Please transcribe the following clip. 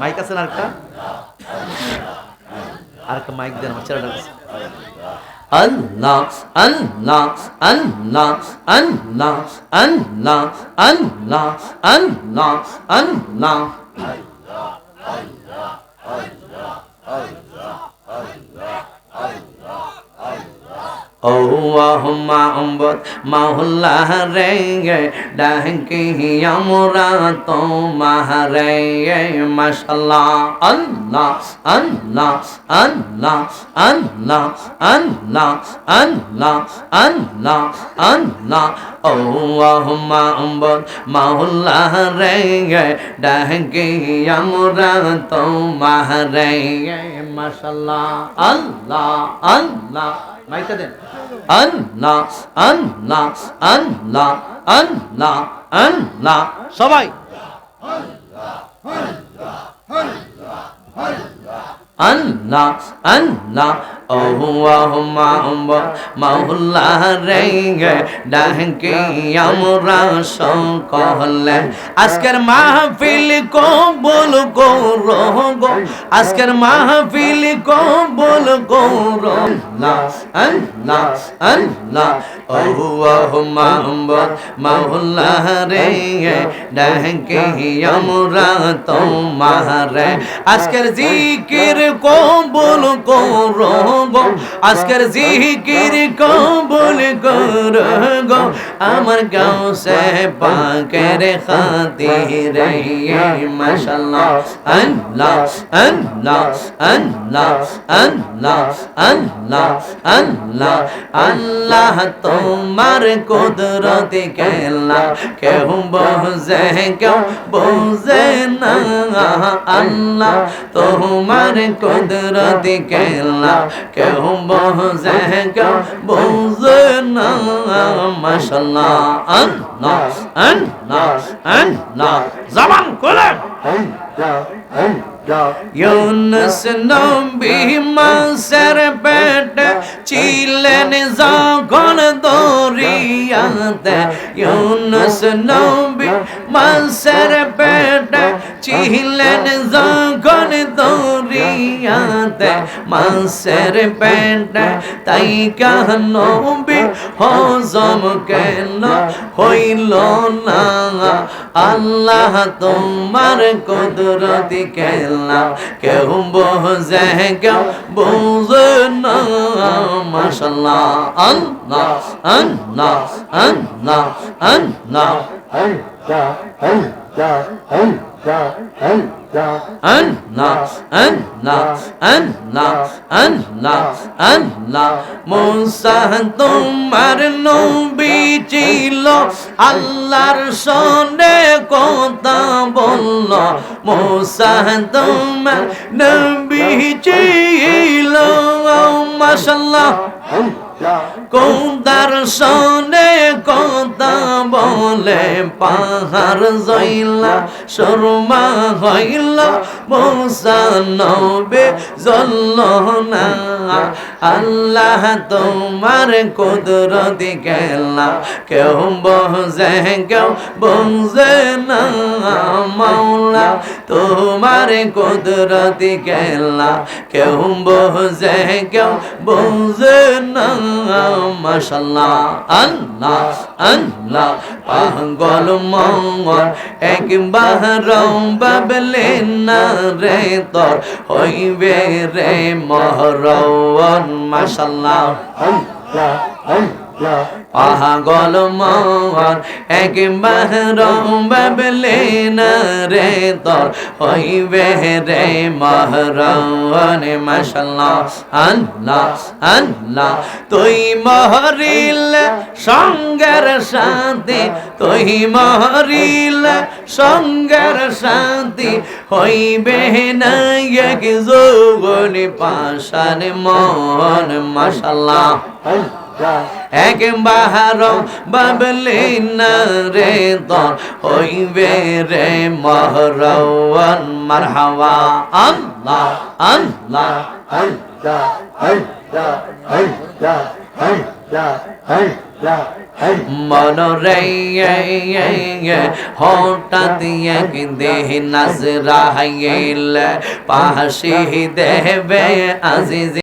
Mic আছে না আরেকটা? আরেকটা মাইক দেন, আমার ছেলেটার কাছে আল্লাহ আল্লাহ আল্লাহ আল্লাহ আল্লাহ আল্লাহ আল্লাহ আল্লাহ। ও মাহবত মাহুল্লা রে ডাকি আমরা তোমার রে মাশাল্লাহ আল্লাহ আল্লাহ আল্লাহ আল্লাহ আল্লাহ আল্লাহ আল্লাহ আল্লাহ ও মাহবত মাহুল্লা রে ডাকি আমরা তোমার রে মাশাল্লাহ আল্লাহ আল্লাহ মাইকা দেন আল্লাহ আল্লাহ আল্লাহ আল্লাহ আল্লাহ সবাই আল্লাহ আল্লাহ ওহুয়া মাহুল্লা রে ডাকে আমরা সকলে। আজকের মাহফিল কবুল করো গো আজকের মাহফিল কবুল করো আল্লাহ আল্লাহ আল্লাহ ওহুয়া মোহাম্মদ মাহুল্লা রে ডাকে আমরা তোমার। আজকের জিকির কবুল করো গো আজকের জিকির কবুল করো গো আমার গাঁও সে পাকের খাতির মাশাল্লাহ আল্লাহ আল্লাহ আল্লাহ আল্লাহ আল্লাহ আল্লাহ। আল্লাহ তোমার কুদরত কেলা, কেউ বোঝে কেউ বোঝে না। আল্লাহ তোমার কুদরত কেলা কেউ বোঝে কেউ বোঝে না? মাশাল্লাহ আল্লাহ আল্লাহ আল্লাহ। জবান খুলে ইউনুস নবী মাসের পেট ছিলেন যখন দরিয়াতে। ইউনুস নবী মাসের পেট ছিলেন যখন দরিয়াতে। মাসের পেট তাই কেন হজম কেন হইল না আল্লাহ তোমার কুদরতি কেলা কেউ বোঝে কেউ বোঝে না মাশাল্লাহ আল্লাহ আল্লাহ আল্লাহ আল্লাহ আল্লাহ তোমার নবী ছিল আল্লাহর সনে কথা বলল মুসা তোমার নবী ছিল মাশাল্লাহ কোদার সনে কথা বলে, পাহাড় জইলা শর্মা হইল, মৌসা জল্ল না আল্লাহ তোমার কুদরতি গেলা, কেউ বোঝে কেউ বোঝে না, মাওলা। তোমার কুদরতি গেলা, কেউ বোঝে, কেউ বোঝে না? মাশাল্লাহ আল্লাহ আল্লাহ। পাগল মঙ্গল, একবার বাবলে না রে তোর হইবে রে মহরণ মাশাল্লাহ পাগল মোহর একবার বাবলে না রে তোর হইবে রে মহরণ মাশাল্লাহ, আল্লাহ আল্লাহ, তুই মহরিল, সঙ্গের সাথে, তুই মহরিল, সঙ্গের সাথে হইবে না এক যোগনি পাশার মন। মাশাল্লাহ। একবার বাবলি না তোর হইবে রে মহরওয়ান মারহাওয়া আল্লাহ আল্লাহ মনরে হঠাৎ দেহ নাজরাইল পাশি দেবে আজিজ